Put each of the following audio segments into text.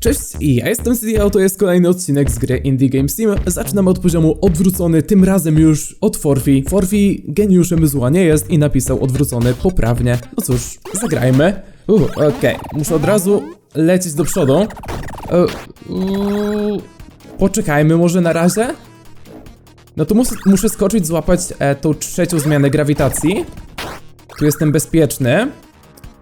Cześć, i ja jestem CDO, to jest kolejny odcinek z gry Indie Games Team. Zaczynamy od poziomu odwrócony, tym razem już od Forfi. Forfi geniuszem zła nie jest i napisał odwrócony poprawnie. No cóż, zagrajmy. Okej, muszę od razu lecieć do przodu. E, poczekajmy może na razie. No to muszę, muszę skoczyć, złapać e, tą trzecią zmianę grawitacji. Tu jestem bezpieczny.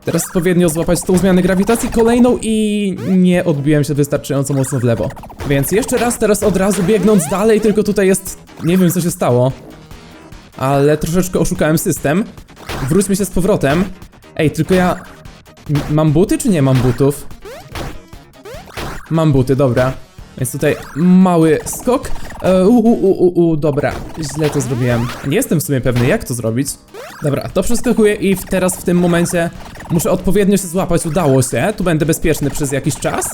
Teraz odpowiednio złapać tą zmianę grawitacji, kolejną i nie odbiłem się wystarczająco mocno w lewo. Więc jeszcze raz, teraz od razu biegnąc dalej, tylko tutaj jest... Nie wiem co się stało. Ale troszeczkę oszukałem system. Wróćmy się z powrotem. Ej, tylko ja... Mam buty czy nie mam butów? Mam buty, dobra. Więc tutaj mały skok. E, u, u, u, dobra, źle to zrobiłem. Nie jestem w sumie pewny, jak to zrobić. Dobra, to przeskakuję i teraz w tym momencie muszę odpowiednio się złapać. Udało się, tu będę bezpieczny przez jakiś czas.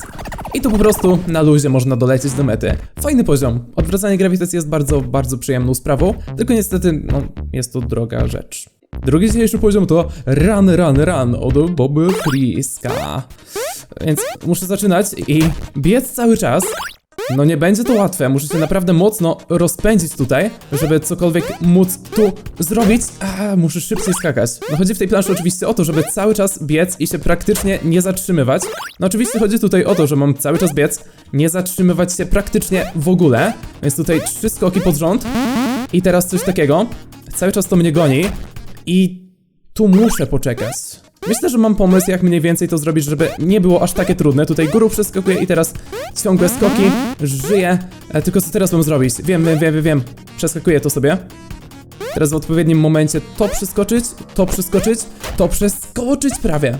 I tu po prostu na luzie można dolecieć do mety. Fajny poziom. Odwracanie grawitacji jest bardzo, bardzo przyjemną sprawą. Tylko niestety, no, jest to droga rzecz. Drugi dzisiejszy poziom to Run, Run, Run od Boby Friska. Więc muszę zaczynać i biec cały czas. No nie będzie to łatwe, muszę się naprawdę mocno rozpędzić tutaj, żeby cokolwiek móc tu zrobić. A, muszę szybciej skakać. No chodzi w tej planszy oczywiście o to, żeby cały czas biec i się praktycznie nie zatrzymywać. No oczywiście chodzi tutaj o to, że mam cały czas biec, nie zatrzymywać się praktycznie w ogóle. Więc tutaj trzy skoki pod rząd i teraz coś takiego. Cały czas to mnie goni i tu muszę poczekać. Myślę, że mam pomysł, jak mniej więcej to zrobić, żeby nie było aż takie trudne. Tutaj górą przeskakuję i teraz ciągłe skoki, żyję. E, tylko co teraz mam zrobić? Wiem, wiem, wiem, wiem. Przeskakuję to sobie. Teraz w odpowiednim momencie to przeskoczyć, to przeskoczyć, to przeskoczyć prawie.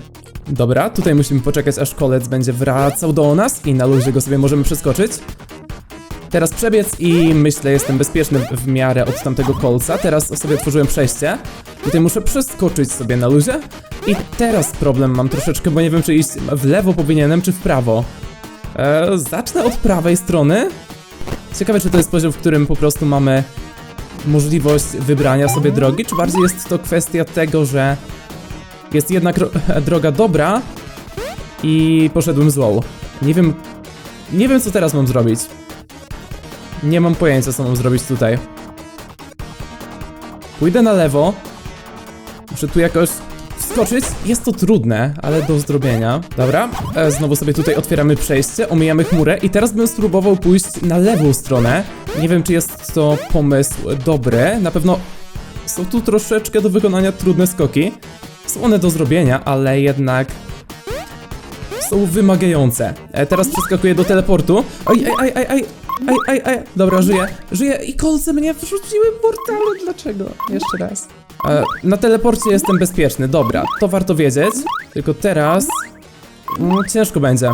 Dobra, tutaj musimy poczekać, aż kolec będzie wracał do nas i na luzie go sobie możemy przeskoczyć. Teraz przebiec i myślę, jestem bezpieczny w- miarę od tamtego kolca. Teraz sobie otworzyłem przejście. Tutaj muszę przeskoczyć sobie na luzie. I teraz problem mam troszeczkę, bo nie wiem, czy iść w lewo powinienem, czy w prawo. E, zacznę od prawej strony. Ciekawe, czy to jest poziom, w którym po prostu mamy możliwość wybrania sobie drogi, czy bardziej jest to kwestia tego, że jest jednak ro- droga dobra i poszedłem złą. Nie wiem, nie wiem, co teraz mam zrobić. Nie mam pojęcia, co mam zrobić tutaj. Pójdę na lewo. Muszę tu jakoś wskoczyć. Jest to trudne, ale do zrobienia. Dobra, e, znowu sobie tutaj otwieramy przejście, omijamy chmurę i teraz bym spróbował pójść na lewą stronę. Nie wiem, czy jest to pomysł dobry. Na pewno są tu troszeczkę do wykonania trudne skoki. Są one do zrobienia, ale jednak są wymagające. E, teraz przeskakuję do teleportu. Oj, aj, aj, aj, aj, aj, aj, aj. Dobra, żyję, żyję i kolce mnie wrzuciły w portalu. Dlaczego? Jeszcze raz. E, na teleporcie jestem bezpieczny, dobra, to warto wiedzieć. Tylko teraz... Mm, ciężko będzie.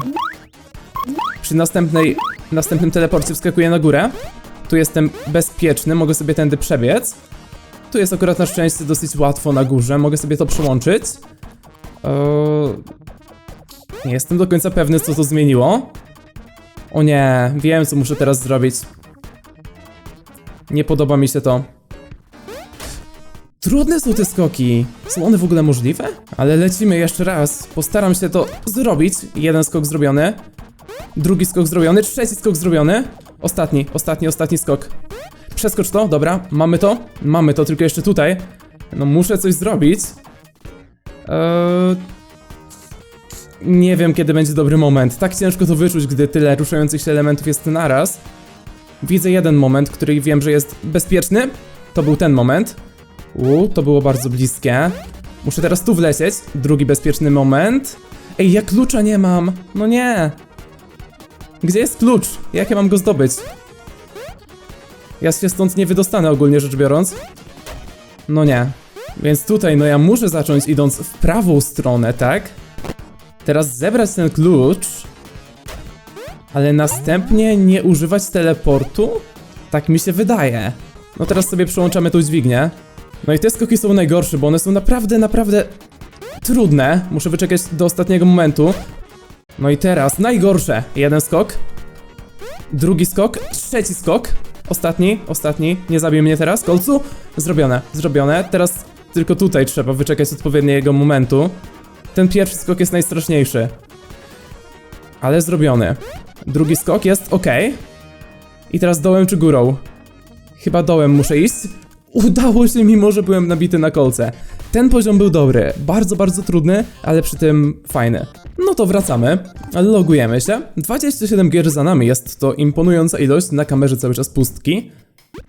Przy następnej, następnym teleporcie wskakuję na górę. Tu jestem bezpieczny, mogę sobie tędy przebiec. Tu jest akurat na szczęście dosyć łatwo na górze, mogę sobie to przyłączyć. Eee, nie jestem do końca pewny, co to zmieniło. O nie, wiem, co muszę teraz zrobić. Nie podoba mi się to. Trudne są te skoki. Są one w ogóle możliwe? Ale lecimy jeszcze raz. Postaram się to zrobić. Jeden skok zrobiony. Drugi skok zrobiony. Trzeci skok zrobiony. Ostatni, ostatni, ostatni skok. Przeskocz to, dobra. Mamy to. Mamy to, tylko jeszcze tutaj. No muszę coś zrobić. Eee... Nie wiem, kiedy będzie dobry moment. Tak ciężko to wyczuć, gdy tyle ruszających się elementów jest naraz. Widzę jeden moment, który wiem, że jest bezpieczny. To był ten moment. U, to było bardzo bliskie. Muszę teraz tu wlecieć. Drugi bezpieczny moment. Ej, ja klucza nie mam. No nie. Gdzie jest klucz? Jak ja mam go zdobyć? Ja się stąd nie wydostanę ogólnie rzecz biorąc. No nie. Więc tutaj, no ja muszę zacząć idąc w prawą stronę, tak? Teraz zebrać ten klucz. Ale następnie nie używać teleportu? Tak mi się wydaje. No teraz sobie przełączamy tą dźwignię. No i te skoki są najgorsze, bo one są naprawdę, naprawdę trudne. Muszę wyczekać do ostatniego momentu. No i teraz najgorsze. Jeden skok. Drugi skok. Trzeci skok. Ostatni, ostatni. Nie zabij mnie teraz, kolcu. Zrobione, zrobione. Teraz tylko tutaj trzeba wyczekać odpowiedniego momentu. Ten pierwszy skok jest najstraszniejszy. ale zrobiony. Drugi skok jest ok. I teraz dołem czy górą? Chyba dołem muszę iść. Udało się, mimo że byłem nabity na kolce. Ten poziom był dobry, bardzo, bardzo trudny, ale przy tym fajny. No to wracamy, logujemy się. 27 gier za nami, jest to imponująca ilość, na kamerze cały czas pustki.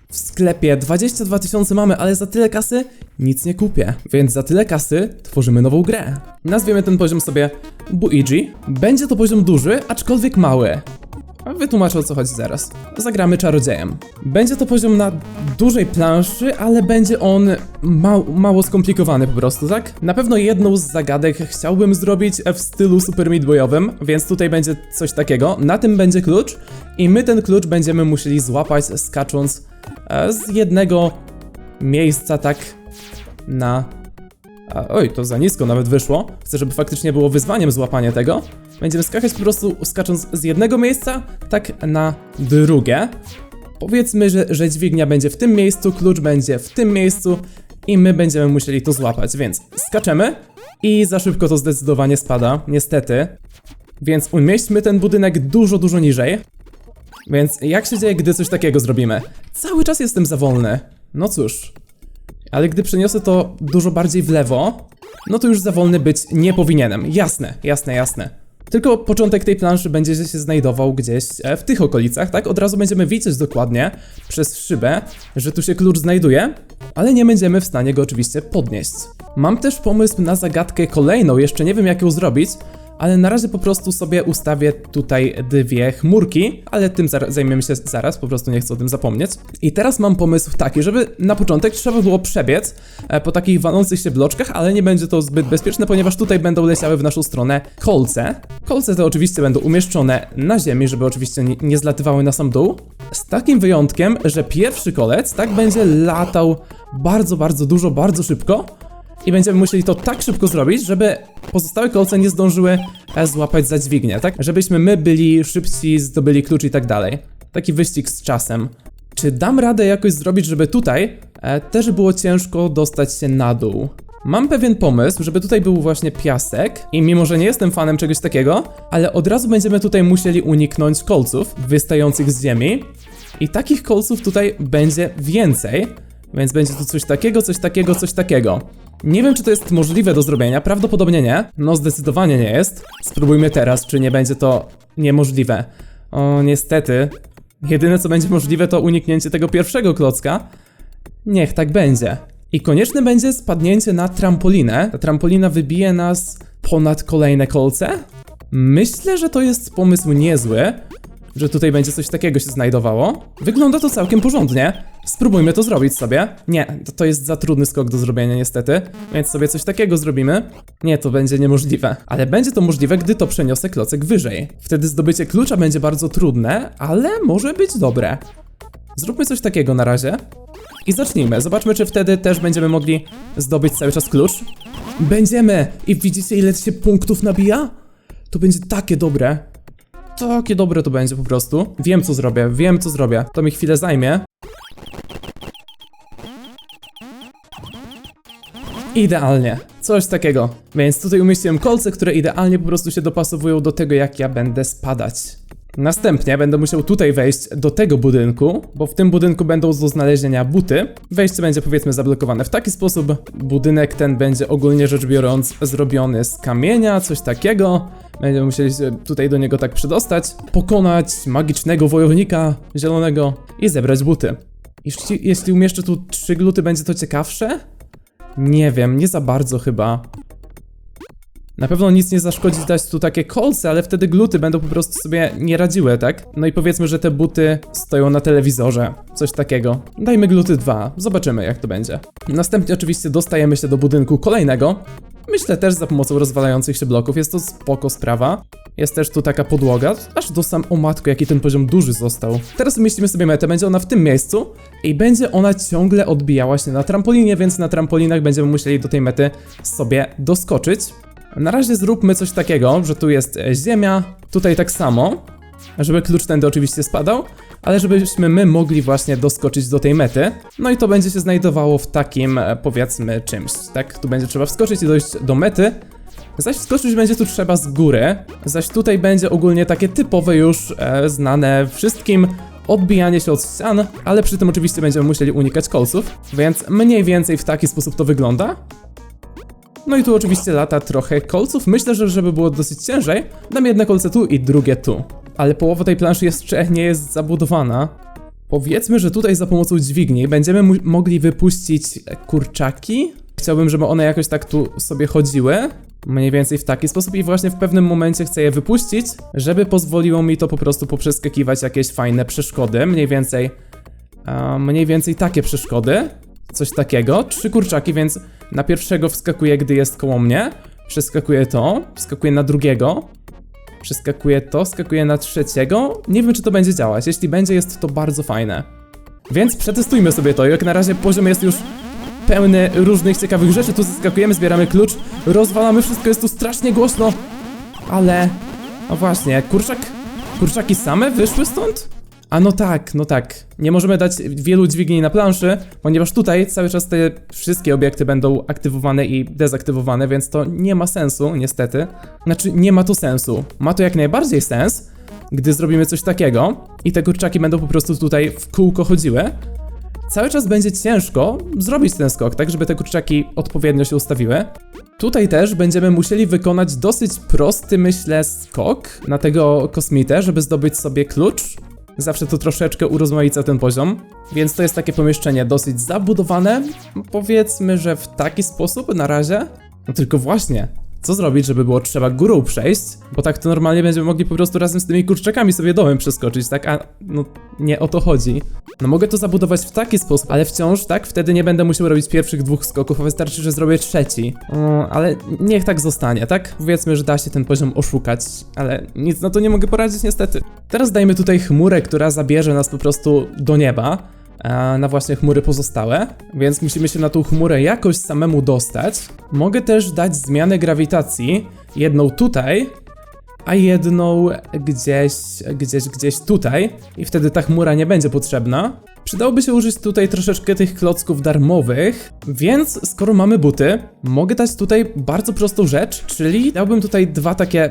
W sklepie 22 tysiące mamy, ale za tyle kasy nic nie kupię. Więc za tyle kasy tworzymy nową grę. Nazwiemy ten poziom sobie Buigi. Będzie to poziom duży, aczkolwiek mały. Wytłumaczę o co chodzi zaraz. Zagramy czarodziejem. Będzie to poziom na dużej planszy, ale będzie on ma mało skomplikowany po prostu, tak? Na pewno jedną z zagadek chciałbym zrobić w stylu Super Meat Boyowym, więc tutaj będzie coś takiego. Na tym będzie klucz i my ten klucz będziemy musieli złapać skacząc e, z jednego miejsca tak na a, oj, to za nisko nawet wyszło. Chcę, żeby faktycznie było wyzwaniem złapanie tego. Będziemy skakać po prostu skacząc z jednego miejsca, tak na drugie. Powiedzmy, że, że dźwignia będzie w tym miejscu, klucz będzie w tym miejscu i my będziemy musieli to złapać, więc skaczemy i za szybko to zdecydowanie spada, niestety. Więc umieśćmy ten budynek dużo, dużo niżej. Więc jak się dzieje, gdy coś takiego zrobimy? Cały czas jestem za wolny. No cóż, ale gdy przeniosę to dużo bardziej w lewo, no to już za wolny być nie powinienem. Jasne, jasne, jasne. Tylko początek tej planszy będzie się znajdował gdzieś e, w tych okolicach, tak? Od razu będziemy widzieć dokładnie przez szybę, że tu się klucz znajduje, ale nie będziemy w stanie go oczywiście podnieść. Mam też pomysł na zagadkę kolejną, jeszcze nie wiem jak ją zrobić, ale na razie po prostu sobie ustawię tutaj dwie chmurki, ale tym zajmiemy się zaraz, po prostu nie chcę o tym zapomnieć. I teraz mam pomysł taki, żeby na początek trzeba było przebiec e, po takich walących się bloczkach, ale nie będzie to zbyt bezpieczne, ponieważ tutaj będą leciały w naszą stronę kolce. Kolce te oczywiście będą umieszczone na ziemi, żeby oczywiście nie zlatywały na sam dół. Z takim wyjątkiem, że pierwszy kolec tak będzie latał bardzo, bardzo dużo, bardzo szybko, i będziemy musieli to tak szybko zrobić, żeby pozostałe kolce nie zdążyły e, złapać za dźwignię, tak? Żebyśmy my byli szybci, zdobyli klucz i tak dalej. Taki wyścig z czasem. Czy dam radę jakoś zrobić, żeby tutaj e, też było ciężko dostać się na dół? Mam pewien pomysł, żeby tutaj był właśnie piasek i mimo, że nie jestem fanem czegoś takiego, ale od razu będziemy tutaj musieli uniknąć kolców wystających z ziemi i takich kolców tutaj będzie więcej, więc będzie tu coś takiego, coś takiego, coś takiego. Nie wiem, czy to jest możliwe do zrobienia, prawdopodobnie nie. No, zdecydowanie nie jest. Spróbujmy teraz, czy nie będzie to niemożliwe. O, niestety. Jedyne, co będzie możliwe, to uniknięcie tego pierwszego klocka. Niech tak będzie. I konieczne będzie spadnięcie na trampolinę. Ta trampolina wybije nas ponad kolejne kolce. Myślę, że to jest pomysł niezły, że tutaj będzie coś takiego się znajdowało. Wygląda to całkiem porządnie. Spróbujmy to zrobić sobie. Nie, to, to jest za trudny skok do zrobienia niestety, więc sobie coś takiego zrobimy. Nie, to będzie niemożliwe. Ale będzie to możliwe, gdy to przeniosę klocek wyżej. Wtedy zdobycie klucza będzie bardzo trudne, ale może być dobre. Zróbmy coś takiego na razie. I zacznijmy. Zobaczmy, czy wtedy też będziemy mogli zdobyć cały czas klucz. Będziemy! I widzicie, ile się punktów nabija? To będzie takie dobre. Takie dobre to będzie po prostu. Wiem, co zrobię, wiem, co zrobię. To mi chwilę zajmie. Idealnie. Coś takiego. Więc tutaj umieściłem kolce, które idealnie po prostu się dopasowują do tego, jak ja będę spadać. Następnie będę musiał tutaj wejść do tego budynku, bo w tym budynku będą do znalezienia buty. Wejście będzie powiedzmy zablokowane w taki sposób. Budynek ten będzie ogólnie rzecz biorąc zrobiony z kamienia, coś takiego. Będziemy musieli się tutaj do niego tak przedostać, pokonać magicznego wojownika zielonego i zebrać buty. Jeśli, jeśli umieszczę tu trzy gluty, będzie to ciekawsze? Nie wiem, nie za bardzo chyba. Na pewno nic nie zaszkodzi dać tu takie kolce, ale wtedy gluty będą po prostu sobie nie radziły, tak? No i powiedzmy, że te buty stoją na telewizorze. Coś takiego. Dajmy gluty 2, zobaczymy jak to będzie. Następnie oczywiście dostajemy się do budynku kolejnego. Myślę też za pomocą rozwalających się bloków, jest to spoko sprawa. Jest też tu taka podłoga, aż do sam o jaki ten poziom duży został. Teraz umieścimy sobie metę, będzie ona w tym miejscu i będzie ona ciągle odbijała się na trampolinie, więc na trampolinach będziemy musieli do tej mety sobie doskoczyć. Na razie zróbmy coś takiego, że tu jest e, ziemia, tutaj tak samo, żeby klucz tędy oczywiście spadał, ale żebyśmy my mogli właśnie doskoczyć do tej mety. No i to będzie się znajdowało w takim, e, powiedzmy, czymś, tak? Tu będzie trzeba wskoczyć i dojść do mety. Zaś wskoczyć będzie tu trzeba z góry, zaś tutaj będzie ogólnie takie typowe już, e, znane wszystkim odbijanie się od ścian, ale przy tym oczywiście będziemy musieli unikać kolców, więc mniej więcej w taki sposób to wygląda. No i tu oczywiście lata trochę kolców. Myślę, że żeby było dosyć ciężej, dam jedno kolce tu i drugie tu. Ale połowa tej planszy jeszcze nie jest zabudowana. Powiedzmy, że tutaj za pomocą dźwigni będziemy mogli wypuścić e, kurczaki. Chciałbym, żeby one jakoś tak tu sobie chodziły. Mniej więcej w taki sposób i właśnie w pewnym momencie chcę je wypuścić, żeby pozwoliło mi to po prostu poprzeskakiwać jakieś fajne przeszkody. Mniej więcej, mniej więcej takie przeszkody. Coś takiego. Trzy kurczaki, więc na pierwszego wskakuję, gdy jest koło mnie. Przeskakuję to, wskakuję na drugiego. Przeskakuję to, skakuję na trzeciego. Nie wiem, czy to będzie działać. Jeśli będzie, jest to bardzo fajne. Więc przetestujmy sobie to. Jak na razie poziom jest już pełny różnych ciekawych rzeczy. Tu zaskakujemy, zbieramy klucz, rozwalamy wszystko, jest tu strasznie głośno. Ale... No właśnie, kurczak... Kurczaki same wyszły stąd? A no tak, no tak. Nie możemy dać wielu dźwigni na planszy, ponieważ tutaj cały czas te wszystkie obiekty będą aktywowane i dezaktywowane, więc to nie ma sensu, niestety. Znaczy, nie ma to sensu. Ma to jak najbardziej sens, gdy zrobimy coś takiego i te kurczaki będą po prostu tutaj w kółko chodziły. Cały czas będzie ciężko zrobić ten skok, tak żeby te kurczaki odpowiednio się ustawiły. Tutaj też będziemy musieli wykonać dosyć prosty, myślę, skok na tego kosmitę, żeby zdobyć sobie klucz. Zawsze to troszeczkę urozmaica ten poziom, więc to jest takie pomieszczenie dosyć zabudowane. Powiedzmy, że w taki sposób na razie. No tylko właśnie, co zrobić, żeby było trzeba górą przejść? Bo tak to normalnie będziemy mogli po prostu razem z tymi kurczakami sobie dołem przeskoczyć, tak? A no nie o to chodzi. No mogę to zabudować w taki sposób, ale wciąż, tak? Wtedy nie będę musiał robić pierwszych dwóch skoków, a wystarczy, że zrobię trzeci. O, ale niech tak zostanie, tak? Powiedzmy, że da się ten poziom oszukać, ale nic na to nie mogę poradzić niestety. Teraz dajmy tutaj chmurę, która zabierze nas po prostu do nieba na właśnie chmury pozostałe, więc musimy się na tą chmurę jakoś samemu dostać. Mogę też dać zmianę grawitacji, jedną tutaj, a jedną gdzieś, gdzieś, gdzieś tutaj i wtedy ta chmura nie będzie potrzebna. Przydałoby się użyć tutaj troszeczkę tych klocków darmowych, więc skoro mamy buty, mogę dać tutaj bardzo prostą rzecz, czyli dałbym tutaj dwa takie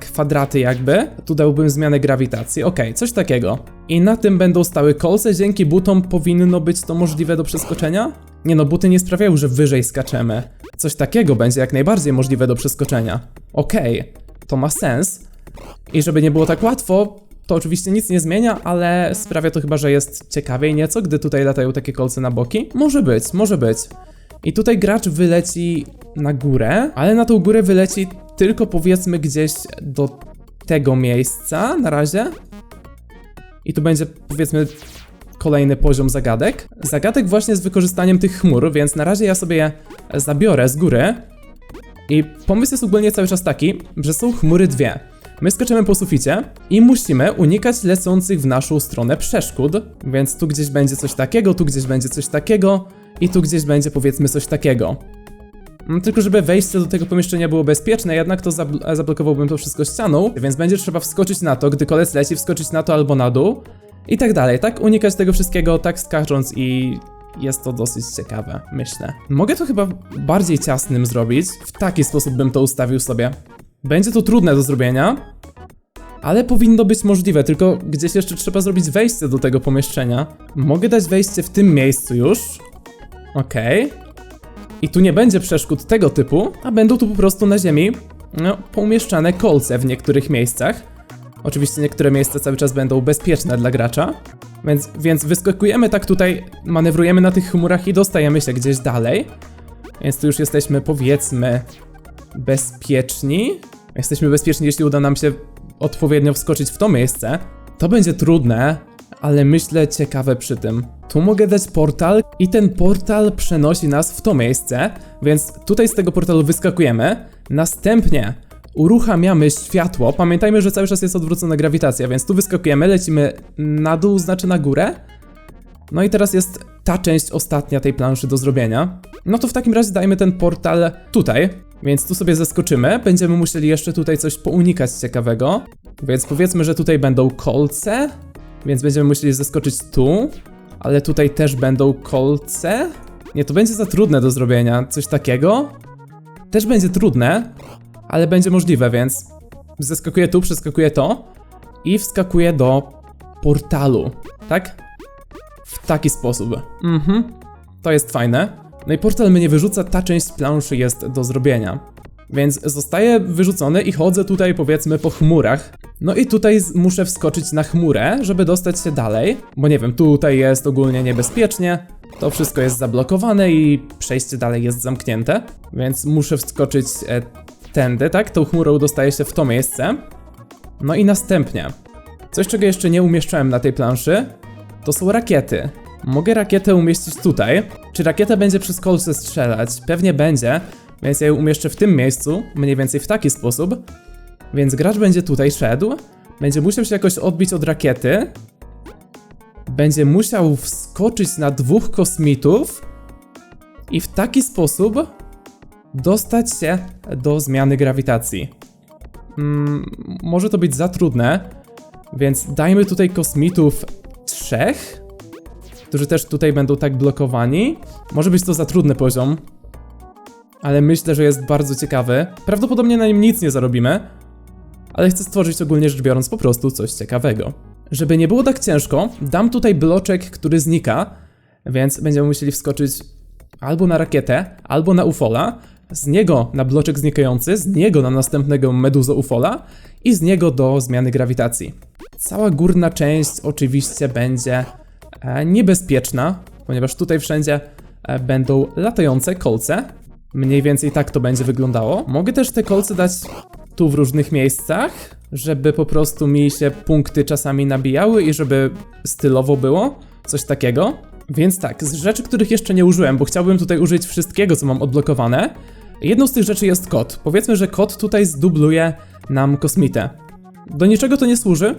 kwadraty jakby, tu dałbym zmianę grawitacji, okej, coś takiego. I na tym będą stały kolce, dzięki butom powinno być to możliwe do przeskoczenia? Nie no, buty nie sprawiają, że wyżej skaczemy. Coś takiego będzie jak najbardziej możliwe do przeskoczenia. Okej, to ma sens. I żeby nie było tak łatwo, to oczywiście nic nie zmienia, ale sprawia to chyba, że jest ciekawiej nieco, gdy tutaj latają takie kolce na boki. Może być, może być. I tutaj gracz wyleci na górę, ale na tą górę wyleci tylko powiedzmy gdzieś do tego miejsca na razie. I tu będzie powiedzmy kolejny poziom zagadek. Zagadek właśnie z wykorzystaniem tych chmur, więc na razie ja sobie je zabiorę z góry. I pomysł jest ogólnie cały czas taki, że są chmury dwie. My skaczemy po suficie i musimy unikać lecących w naszą stronę przeszkód, więc tu gdzieś będzie coś takiego, tu gdzieś będzie coś takiego i tu gdzieś będzie powiedzmy coś takiego. Mm, Tylko żeby wejście do tego pomieszczenia było bezpieczne, jednak to zabl- zablokowałbym to wszystko ścianą, więc będzie trzeba wskoczyć na to, gdy kolec leci, wskoczyć na to albo na dół i tak dalej, tak? Unikać tego wszystkiego, tak skacząc i jest to dosyć ciekawe, myślę. Mogę to chyba bardziej ciasnym zrobić, w taki sposób bym to ustawił sobie. Będzie to trudne do zrobienia, ale powinno być możliwe, tylko gdzieś jeszcze trzeba zrobić wejście do tego pomieszczenia. Mogę dać wejście w tym miejscu już. Okej. I tu nie będzie przeszkód tego typu, a będą tu po prostu na ziemi no, poumieszczane kolce w niektórych miejscach. Oczywiście niektóre miejsca cały czas będą bezpieczne dla gracza. Więc, więc wyskakujemy tak tutaj, manewrujemy na tych chmurach i dostajemy się gdzieś dalej. Więc tu już jesteśmy powiedzmy bezpieczni. Jesteśmy bezpieczni, jeśli uda nam się odpowiednio wskoczyć w to miejsce. To będzie trudne, ale myślę ciekawe przy tym. Tu mogę dać portal i ten portal przenosi nas w to miejsce, więc tutaj z tego portalu wyskakujemy. Następnie uruchamiamy światło. Pamiętajmy, że cały czas jest odwrócona grawitacja, więc tu wyskakujemy, lecimy na dół, znaczy na górę. No i teraz jest ta część ostatnia tej planszy do zrobienia. No to w takim razie dajmy ten portal tutaj. Więc tu sobie zeskoczymy. Będziemy musieli jeszcze tutaj coś pounikać ciekawego. Więc powiedzmy, że tutaj będą kolce. Więc będziemy musieli zeskoczyć tu. Ale tutaj też będą kolce. Nie, to będzie za trudne do zrobienia. Coś takiego. Też będzie trudne. ale będzie możliwe, więc zeskakuję tu, przeskakuję to i wskakuję do portalu, tak? W taki sposób. Mhm. To jest fajne. No i portal mnie wyrzuca, ta część planszy jest do zrobienia. Więc zostaję wyrzucony i chodzę tutaj powiedzmy po chmurach. No i tutaj muszę wskoczyć na chmurę, żeby dostać się dalej. Bo nie wiem, tutaj jest ogólnie niebezpiecznie. To wszystko jest zablokowane i przejście dalej jest zamknięte. Więc muszę wskoczyć e, tędy, tak? Tą chmurą dostaję się w to miejsce. No i następnie. Coś, czego jeszcze nie umieszczałem na tej planszy, to są rakiety. Mogę rakietę umieścić tutaj. Czy rakieta będzie przez kolce strzelać? Pewnie będzie, więc ja ją umieszczę w tym miejscu, mniej więcej w taki sposób. Więc gracz będzie tutaj szedł, będzie musiał się jakoś odbić od rakiety, będzie musiał wskoczyć na dwóch kosmitów i w taki sposób dostać się do zmiany grawitacji. Mm, może to być za trudne, więc dajmy tutaj kosmitów trzech, którzy też tutaj będą tak blokowani. Może być to za trudny poziom, ale myślę, że jest bardzo ciekawy. Prawdopodobnie na nim nic nie zarobimy, ale chcę stworzyć ogólnie rzecz biorąc po prostu coś ciekawego. Żeby nie było tak ciężko, dam tutaj bloczek, który znika, więc będziemy musieli wskoczyć albo na rakietę, albo na ufola, z niego na bloczek znikający, z niego na następnego meduzo ufola i z niego do zmiany grawitacji. Cała górna część oczywiście będzie e, niebezpieczna, ponieważ tutaj wszędzie e, będą latające kolce. Mniej więcej tak to będzie wyglądało. Mogę też te kolce dać tu w różnych miejscach, żeby po prostu mi się punkty czasami nabijały i żeby stylowo było, coś takiego. Więc tak, z rzeczy, których jeszcze nie użyłem, bo chciałbym tutaj użyć wszystkiego, co mam odblokowane, jedną z tych rzeczy jest kod. Powiedzmy, że kod tutaj zdubluje nam kosmitę. Do niczego to nie służy,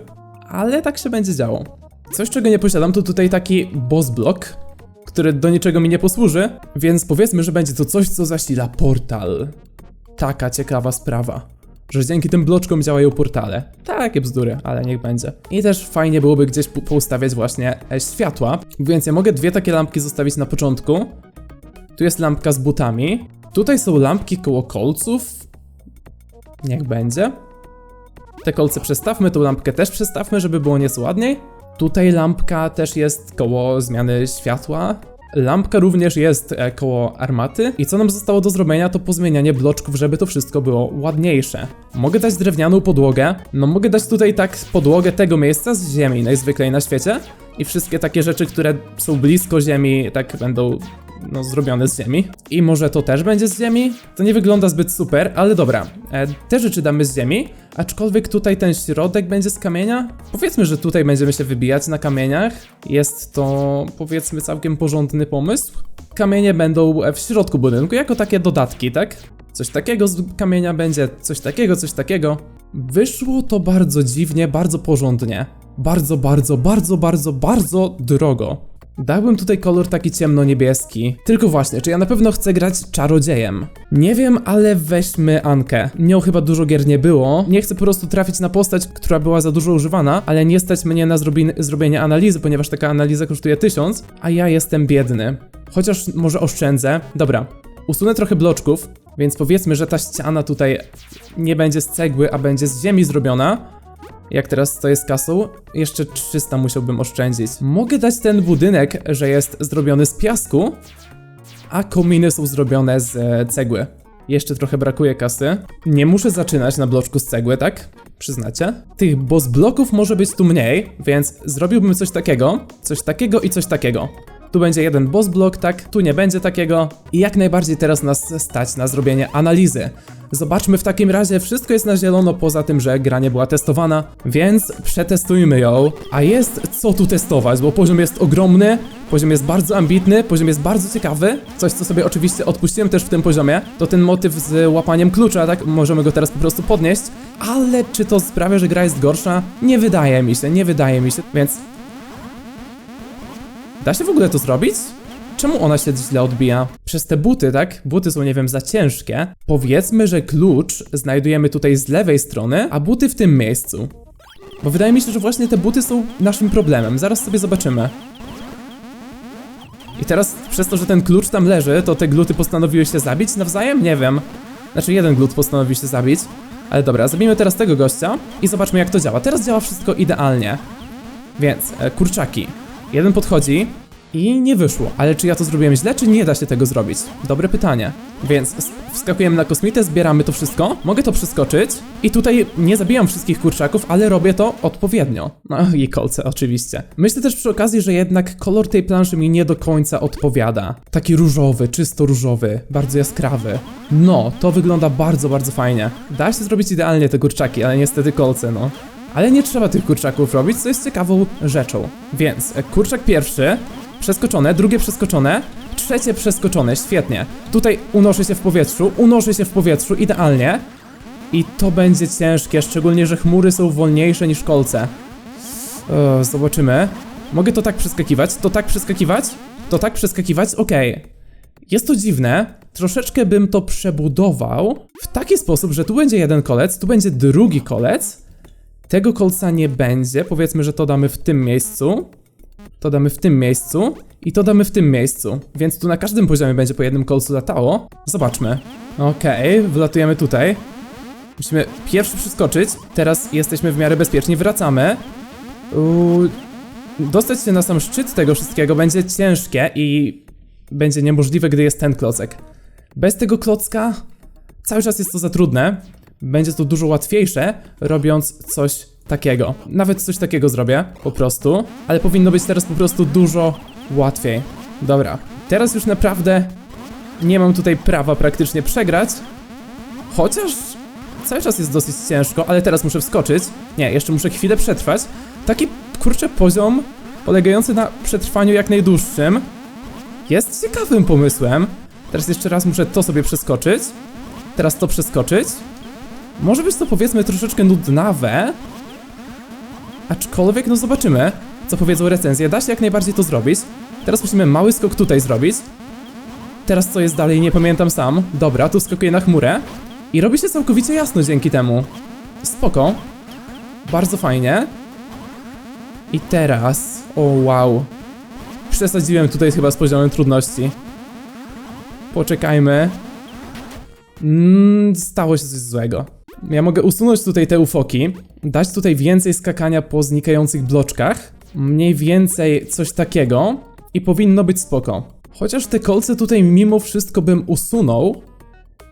ale tak się będzie działo. Coś, czego nie posiadam, to tutaj taki boss block, który do niczego mi nie posłuży, więc powiedzmy, że będzie to coś, co zasila portal. Taka ciekawa sprawa. Że dzięki tym bloczkom działają portale. Takie bzdury, ale niech będzie. I też fajnie byłoby gdzieś poustawiać właśnie e, światła, więc ja mogę dwie takie lampki zostawić na początku. Tu jest lampka z butami. Tutaj są lampki koło kolców. Niech będzie. Te kolce przestawmy, tą lampkę też przestawmy, żeby było nieco ładniej. Tutaj lampka też jest koło zmiany światła. Lampka również jest e, koło armaty. I co nam zostało do zrobienia, to pozmienianie bloczków, żeby to wszystko było ładniejsze. Mogę dać drewnianą podłogę. No mogę dać tutaj tak podłogę tego miejsca z ziemi, najzwyklej na świecie. I wszystkie takie rzeczy, które są blisko ziemi, tak będą no, zrobione z ziemi. I może to też będzie z ziemi? To nie wygląda zbyt super, ale dobra. E, te rzeczy damy z ziemi, aczkolwiek tutaj ten środek będzie z kamienia. Powiedzmy, że tutaj będziemy się wybijać na kamieniach. Jest to, powiedzmy, całkiem porządny pomysł. Kamienie będą w środku budynku, jako takie dodatki, tak? Coś takiego z kamienia będzie, coś takiego, coś takiego. Wyszło to bardzo dziwnie, bardzo porządnie. Bardzo, bardzo, bardzo, bardzo, bardzo drogo. Dałbym tutaj kolor taki ciemno-niebieski. Tylko właśnie, czy ja na pewno chcę grać czarodziejem? Nie wiem, ale weźmy Ankę. Nią chyba dużo gier nie było. Nie chcę po prostu trafić na postać, która była za dużo używana, ale nie stać mnie na zrobi- zrobienie analizy, ponieważ taka analiza kosztuje 1000, a ja jestem biedny. Chociaż może oszczędzę. Dobra, usunę trochę bloczków, więc powiedzmy, że ta ściana tutaj nie będzie z cegły, a będzie z ziemi zrobiona. Jak teraz stoję z kasą, jeszcze 300 musiałbym oszczędzić. Mogę dać ten budynek, że jest zrobiony z piasku, a kominy są zrobione z e, cegły. Jeszcze trochę brakuje kasy. Nie muszę zaczynać na bloczku z cegły, tak? Przyznacie? Tych boss bloków może być tu mniej, więc zrobiłbym coś takiego, coś takiego i coś takiego. Tu będzie jeden boss block, tak? Tu nie będzie takiego. I jak najbardziej teraz nas stać na zrobienie analizy. Zobaczmy w takim razie, wszystko jest na zielono poza tym, że gra nie była testowana, więc przetestujmy ją. A jest co tu testować, bo poziom jest ogromny, poziom jest bardzo ambitny, poziom jest bardzo ciekawy. Coś, co sobie oczywiście odpuściłem też w tym poziomie, to ten motyw z łapaniem klucza, tak? Możemy go teraz po prostu podnieść. Ale czy to sprawia, że gra jest gorsza? Nie wydaje mi się, nie wydaje mi się, więc Da się w ogóle to zrobić? Czemu ona się źle odbija? Przez te buty, tak? Buty są, nie wiem, za ciężkie. Powiedzmy, że klucz znajdujemy tutaj z lewej strony, a buty w tym miejscu. Bo wydaje mi się, że właśnie te buty są naszym problemem. Zaraz sobie zobaczymy. I teraz przez to, że ten klucz tam leży, to te gluty postanowiły się zabić nawzajem? Nie wiem. Znaczy jeden glut postanowił się zabić. Ale dobra, zabijmy teraz tego gościa i zobaczmy jak to działa. Teraz działa wszystko idealnie. Więc, e, kurczaki. Jeden podchodzi i nie wyszło. Ale czy ja to zrobiłem źle, czy nie da się tego zrobić? Dobre pytanie. Więc wskakujemy na kosmitę, zbieramy to wszystko. Mogę to przeskoczyć. I tutaj nie zabijam wszystkich kurczaków, ale robię to odpowiednio. No i kolce oczywiście. Myślę też przy okazji, że jednak kolor tej planszy mi nie do końca odpowiada. Taki różowy, czysto różowy, bardzo jaskrawy. No, to wygląda bardzo, bardzo fajnie. Da się zrobić idealnie te kurczaki, ale niestety kolce, no. Ale nie trzeba tych kurczaków robić, co jest ciekawą rzeczą. Więc e, kurczak pierwszy, przeskoczone, drugie przeskoczone, trzecie przeskoczone, świetnie. Tutaj unoszę się w powietrzu, unoszę się w powietrzu, idealnie. I to będzie ciężkie, szczególnie, że chmury są wolniejsze niż kolce. O, zobaczymy. Mogę to tak przeskakiwać, to tak przeskakiwać, to tak przeskakiwać, okej. Jest to dziwne, troszeczkę bym to przebudował w taki sposób, że tu będzie jeden kolec, tu będzie drugi kolec, tego kolca nie będzie, powiedzmy, że to damy w tym miejscu, to damy w tym miejscu i to damy w tym miejscu, więc tu na każdym poziomie będzie po jednym kolcu latało. Zobaczmy. Okej, wylatujemy tutaj. Musimy pierwszy przeskoczyć, teraz jesteśmy w miarę bezpieczni, wracamy. Uuu, dostać się na sam szczyt tego wszystkiego będzie ciężkie i będzie niemożliwe, gdy jest ten klocek. Bez tego klocka cały czas jest to za trudne. Będzie to dużo łatwiejsze, robiąc coś takiego. Nawet coś takiego zrobię, po prostu. Ale powinno być teraz po prostu dużo łatwiej. Dobra, teraz już naprawdę nie mam tutaj prawa praktycznie przegrać. Chociaż cały czas jest dosyć ciężko, ale teraz muszę wskoczyć. Nie, jeszcze muszę chwilę przetrwać. Taki kurczę poziom polegający na przetrwaniu jak najdłuższym jest ciekawym pomysłem. Teraz jeszcze raz muszę to sobie przeskoczyć. Teraz to przeskoczyć. Może być to powiedzmy troszeczkę nudnawe. Aczkolwiek, no zobaczymy, co powiedzą recenzje. Da się jak najbardziej to zrobić. Teraz musimy mały skok tutaj zrobić. Teraz co jest dalej, nie pamiętam sam. Dobra, tu skakuję na chmurę. I robi się całkowicie jasno dzięki temu. Spoko. Bardzo fajnie. I teraz... O wow. Przesadziłem tutaj chyba z poziomem trudności. Poczekajmy. Mm, stało się coś złego. Ja mogę usunąć tutaj te ufoki, dać tutaj więcej skakania po znikających bloczkach, mniej więcej coś takiego i powinno być spoko. Chociaż te kolce tutaj mimo wszystko bym usunął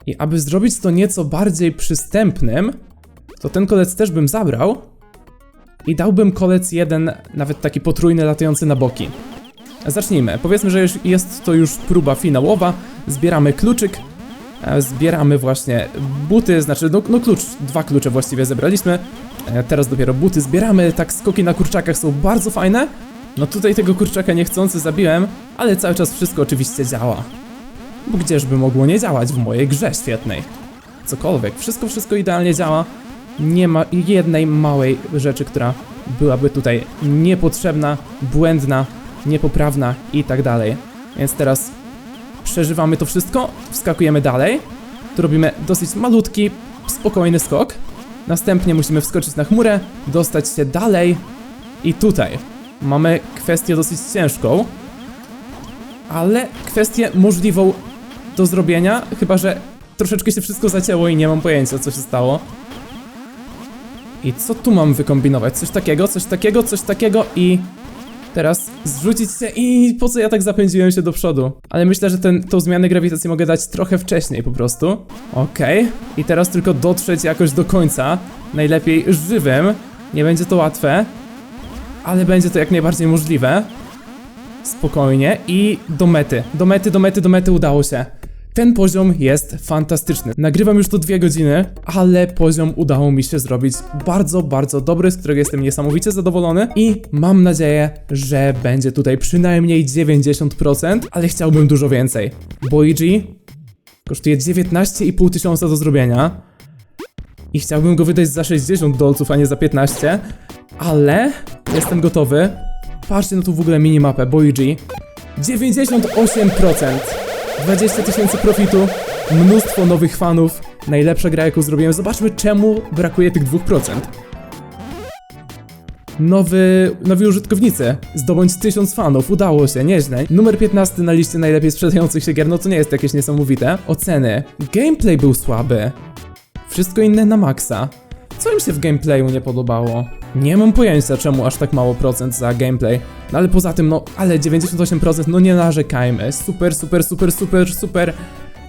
i aby zrobić to nieco bardziej przystępnym, to ten kolec też bym zabrał i dałbym kolec jeden, nawet taki potrójny latający na boki. Zacznijmy. Powiedzmy, że jest to już próba finałowa. Zbieramy kluczyk. E, Zbieramy właśnie buty, znaczy no, no klucz, dwa klucze właściwie zebraliśmy. E, Teraz dopiero buty zbieramy, tak skoki na kurczakach są bardzo fajne. No tutaj tego kurczaka niechcący zabiłem, ale cały czas wszystko oczywiście działa. Bo gdzieżby mogło nie działać w mojej grze świetnej. Cokolwiek, wszystko, wszystko idealnie działa. Nie ma jednej małej rzeczy, która byłaby tutaj niepotrzebna, błędna, niepoprawna i tak dalej. Więc teraz przeżywamy to wszystko, wskakujemy dalej. Tu robimy dosyć malutki, spokojny skok. Następnie musimy wskoczyć na chmurę, dostać się dalej. I tutaj mamy kwestię dosyć ciężką, ale kwestię możliwą do zrobienia, chyba że troszeczkę się wszystko zacięło i nie mam pojęcia co się stało. I co tu mam wykombinować? Coś takiego, coś takiego, coś takiego i teraz zrzucić się i po co ja tak zapędziłem się do przodu? Ale myślę, że ten, tą zmianę grawitacji mogę dać trochę wcześniej po prostu. Okej. I teraz tylko dotrzeć jakoś do końca. Najlepiej żywym. Nie będzie to łatwe. Ale będzie to jak najbardziej możliwe. Spokojnie i do mety. Do mety, do mety, do mety udało się. Ten poziom jest fantastyczny. Nagrywam już to dwie godziny, ale poziom udało mi się zrobić bardzo, bardzo dobry, z którego jestem niesamowicie zadowolony i mam nadzieję, że będzie tutaj przynajmniej 90%, ale chciałbym dużo więcej. Boigi kosztuje 19,5 tysiąca do zrobienia i chciałbym go wydać za 60 dolców, a nie za 15, ale jestem gotowy. Patrzcie na tu w ogóle minimapę, Boigi. 98%! 20 tysięcy profitu, mnóstwo nowych fanów, najlepsza gra jaką zrobiłem. Zobaczmy czemu brakuje tych 2%. Nowy, nowi użytkownicy. Zdobądź 1000 fanów, udało się, nieźle. Numer 15 na liście najlepiej sprzedających się gier, no to nie jest jakieś niesamowite. Oceny. Gameplay był słaby. Wszystko inne na maksa. Co im się w gameplayu nie podobało? Nie mam pojęcia, czemu aż tak mało procent za gameplay. No ale poza tym, no, ale 98%, no nie narzekajmy. Super, super, super, super, super.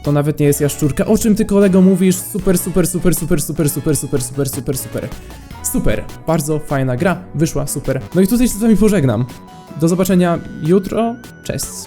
To nawet nie jest jaszczurka. O czym ty kolego mówisz? Super, super, super, super, super, super, super, super, super, super. Super, bardzo fajna gra, wyszła super. No i tutaj się z wami pożegnam. Do zobaczenia jutro. Cześć.